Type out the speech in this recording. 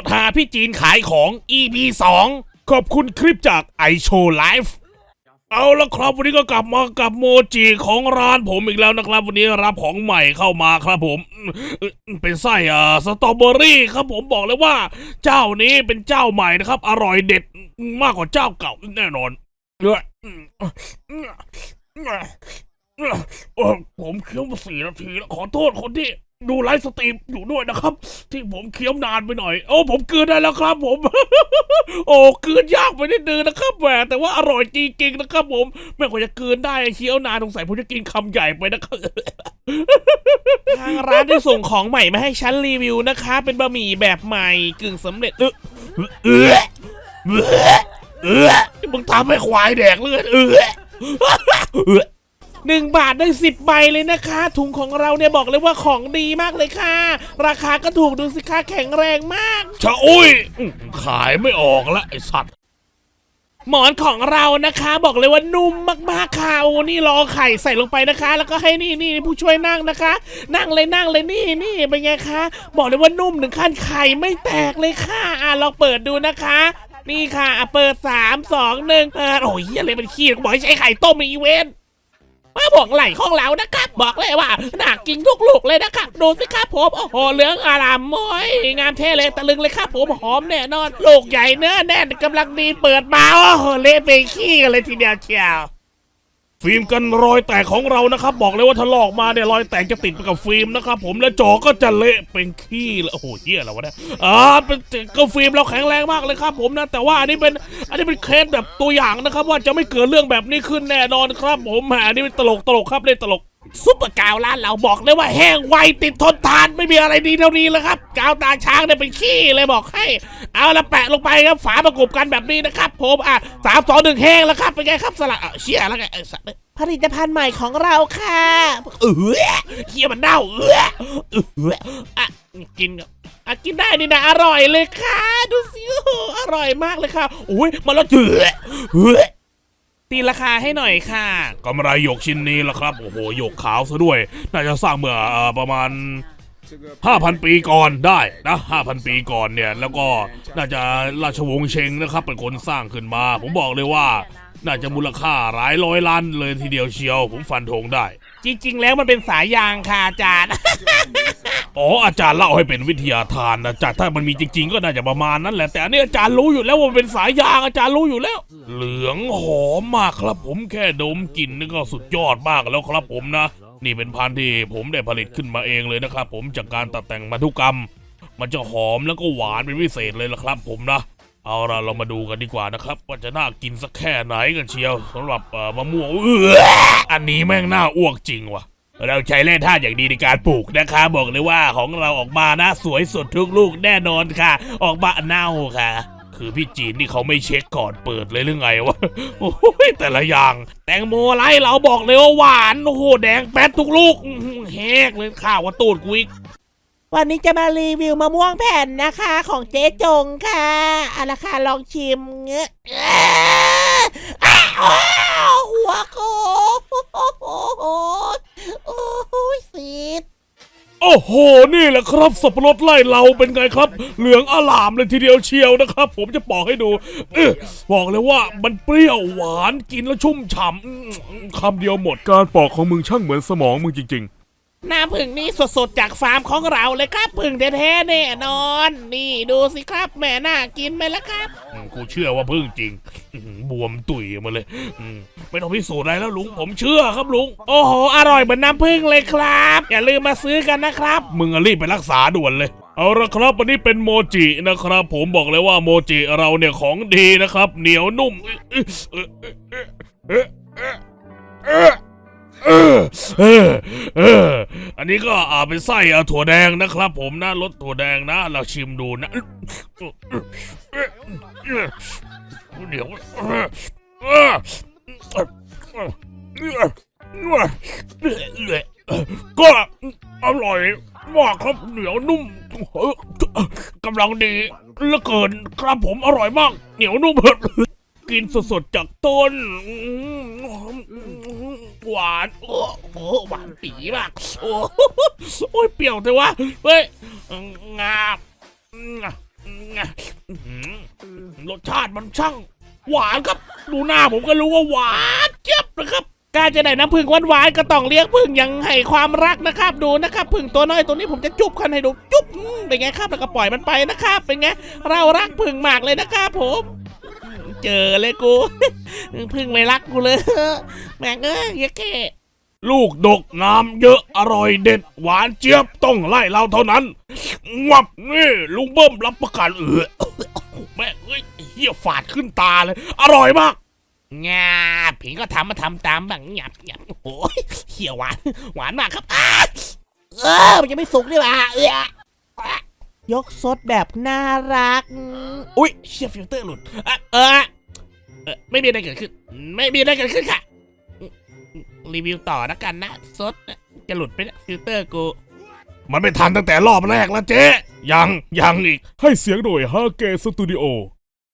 ตรหาพี่จีนขายของ EP 2 ขอบคุณคลิปจาก i s h o w Life เอาละครับวันนี้ก็กลับมากับโมจิของร้านผมอีกแล้วนะครับ วันนี้รับของใหม่เข้ามาครับผม เป็นไส้อ่าสตรอเบอรี่ครับผมบอกเลยว่า เจ้านี้เป็นเจ้าใหม่นะครับ อร่อยเด็ดมากกว่าเจ้าเก่าแน่นอนเลือืมอืมเออผมเคี้ยวมาสี่นาทีแล้วขอโทษคนที่ ดูไลฟ์สตรีมอยู่ด้วยนะครับ ที่ผมเคี้ยวนานไปหน่อย โอ้ผมกลืนได้แล้วครับ ผม โอ้กลืนยากไปนิดนึงนะครับแหมแต่ว่าอร่อยจริงๆนะครับ ผมแม่กว่าจะกลืนได้เคี้ยวนานสงสัยผมจะกินคำใหญ่ไปนะครับทางร้านได้ส่งของใหม่มาให้ฉันรีวิวนะคะ เป็นบะหมี่แบบใหม่กึ่งสำเร็จเออเออเออเออมึงทำให้ควายแดกเลือดเออ เออหนึ่งบาทได้สิบใบเลยนะคะ ถุงของเราเนี่ยบอกเลยว่าของดีมากเลยค่ะ ราคาก็ถูกดูสิคะแข็งแรงมากชะอุ้ยอื้อขายไม่ออกละไอสัตว์ หมอนของเรานะคะ บอกเลยว่านุ่มมากๆค่ะโอ้นี่รอไข่ใส่ลงไปนะคะ แล้วก็ให้นี่นี่ผู้ช่วยนั่งนะคะ นั่งเลยนั่งเลยนี่นี่เป็นไงคะ บอกเลยว่านุ่มถึงขั้นไข่ไม่แตกเลยค่ะอะลองเปิดดูนะคะ นี่ค่ะอะเปิดสามสองหนึ่งเปิดโอ้ยเหี้ยอะไรเป็นขี้บอกให้ใช้ไข่ต้มอีเวนต์ มาบอกไหลของเรานะครับ บอกเลยว่าน่ากินทุกลูกเลยนะครับดูสิครับผมโอ้โหเหลืองอารามมอยงามเท่เลยตะลึงเลยครับผมหอมแน่นอนลูกใหญ่เนื้อแน่นกำลังดีเปิดมาโอ้โหเละไปขี้กันเลยทีเดียวเชียว ฟิล์มกันรอยแตกของเรานะครับ บอกเลยว่าถ้าลอกมาเนี่ยรอยแตกจะติดไปกับฟิล์มนะครับผมและจอก็จะเละเป็นขี้แลยโอ้โหเหี้ยอะไรวะเนี่ยอ่าเป็นก็ฟิล์มเราแข็งแรงมากเลยครับผมนะแต่ว่าอันนี้เป็นอันนี้เป็นเคสแบบตัวอย่างนะครับ ว่าจะไม่เกิดเรื่องแบบนี้ขึ้นแน่นอนครับ ผมแหมอันนี้เป็นตลกตลกครับเล่นตลก ซุปเปอร์กาวร้านเราบอกเลยว่าแห้งไวติดทนทานไม่มีอะไรดีเท่านี้แล้วครับกาวตาช้างเนี่ยเป็นขี้เลยบอกให้ เอาละแปะลงไปครับฝาประกบกันแบบนี้นะครับ ผมอะสามสองหนึ่งแห้งแล้วครับเป็นไงครับสละอะเชี่ยแล้วไงสัตว์ผลิตภัณฑ์ใหม่ของเราค่ะเออเฮียมันเน่าเออเอออะกินอะกินได้นี่นะอร่อยเลยค่ะ ดูสิโอ้โหอร่อยมากเลยค่ะอุ้ยมันแล้วเจือเออ ตีราคาให้หน่อยค่ะกำไรหยกชิ้นนี้ละครับ โอ้โหหยกขาวซะด้วย น่าจะสร้างเมื่อเอ่อประมาณ 5,000 ปีก่อนได้นะ5,000 ปีก่อนเนี่ย แล้วก็น่าจะราชวงศ์เชงนะครับ เป็นคนสร้างขึ้นมา ผมบอกเลยว่า น่าจะมูลค่าหลายร้อยล้านเลยทีเดียวเชียว ผมฟันธงได้ จริง ๆ แล้วมันเป็นสายยางค่ะอาจารย์ อ๋ออาจารย์เล่าให้เป็นวิทยาทานนะจารย์ถ้ามันมีจริง ๆ ก็น่าจะประมาณนั้นแหละ แต่อันนี้อาจารย์รู้อยู่แล้วว่ามันเป็นสายยางอาจารย์รู้อยู่แล้ว เหลืองหอมมากครับ ผมแค่ดมกลิ่นนี่ก็สุดยอดมากแล้วครับผมนะ นี่เป็นพันธุ์ที่ผมได้ผลิตขึ้นมาเองเลยนะครับผมจากการตัดแต่งพันธุกรรม มันจะหอมแล้วก็หวานเป็นพิเศษเลยละครับ ผมนะเอาละเรามาดูกันดีกว่านะครับว่าจะน่ากินสักแค่ไหนกันเชียวสำหรับมะม่วงอออันนี้แม่งน่าอ้วกจริงว่ะ เราใช้แร่ธาตุอย่างดีในการปลูกนะคะ บอกเลยว่าของเราออกมานะ สวยสดทุกลูกแน่นอนค่ะ ออกมาเน่าค่ะ คือพี่จีนนี่เขาไม่เช็คก่อนเปิดเลยหรือไงวะโอ้ยแต่ละอย่าง แตงโมไรเราบอกเลยว่าหวานโอ้โหแดงแป๊ดทุกลูกอื้อหือแหกเลยข้าวว่าตูดกูอีกวันนี้จะมารีวิวมะม่วงแผ่นนะคะ ของเจ๊จงค่ะเอาค่ะลองชิมเงอะอ้าวหัวโคโอ้ยสีด โอ้โห นี่แหละครับสับปะรดไล่เราเป็นไงครับ เหลืองอลามเลยทีเดียวเชียวนะครับ ผมจะบอกให้ดูเออบอกเลยว่ามันเปรี้ยวหวานกินแล้วชุ่มฉ่ำคำเดียวหมด การปอกของมึงช่างเหมือนสมองมึงจริง น้ำผึ้งนี่สดๆ จากฟาร์มของเราเลยครับผึ้งแท้ๆแน่นอน นี่ดูสิครับแม่น่ากินไหมล่ะครับๆอืมกูเชื่อว่าพึ่งจริงอื้อหือบวมตุยมาเลยอืมไม่ต้องพิสูจน์อะไรแล้วลุง ผมเชื่อครับลุง โอ้โห อร่อยเหมือนน้ำผึ้งเลยครับ อย่าลืมมาซื้อกันนะครับ มึงอะรีบไปรักษาด่วนเลย เอาละครับวันนี้เป็นโมจินะครับ ผมบอกเลยว่าโมจิเราเนี่ยของดีนะครับ เหนียวนุ่มเออเออ นนี้ก็อ่าเป็นไส้อะถั่วแดงนะครับ ผมนะรสถั่วแดงนะเราชิมดูนะเดี๋ยวก็อร่อยมากครับเหนียวนุ่มกำลังดีเหลือเกินครับผมอร่อยมาก เหนียวนุ่มกินสดๆจากต้น หวานโอ้โหหวานปีมากโอ้โหโอ้ยเปรี้ยวแต่ว่าเฮ้ยงาบรสชาติมันช่าง หวานครับดูหน้าผมก็รู้ว่าหวานเจี๊ยบนะครับการจะได้น้ำผึ้งหวานๆก็ต้องเลี้ยงผึ้งอยังให้ความรักนะครับ ดูนะครับผึ้งตัวน้อยตัวนี้ผมจะจุบคันให้ดูจุบเป็นไงครับแล้วก็ปล่อยมันไปนะครับ เป็นไงเรารักผึ้งมากเลยนะครับผม เจอเลยกู ผึ้งไม่รักกูเลยแม่งเอ้ยเหี้ยแก่ลูกดกน้ำเยอะอร่อยเด็ดหวานเจี๊ยบต้องไล่เราเท่านั้นงับนี่ลุงเบิ้มรับประกันเออแม่งเอ้ยเฮียฝาดขึ้นตาเลย อร่อยมากงาผิงก็ทำมาทำตามบ้างหยับหยับโอ้โหเขียวหวานหวานมากครับอ้าเออมันจะไม่สุกนี่หว่าเออยกซดแบบน่ารัก อุ้ยเชียฟิลเตอร์หลุดอะเออ เออไม่มีอะไรเกิดขึ้น ไม่มีอะไรเกิดขึ้นค่ะ รีวิวต่อนะกันนะซดจะหลุดไปนะฟิลเตอร์กู มันไม่ทันตั้งแต่รอบแรกแล้วเจ๊ ยังยังอีก ให้เสียงโดยฮาเกสตูดิโอ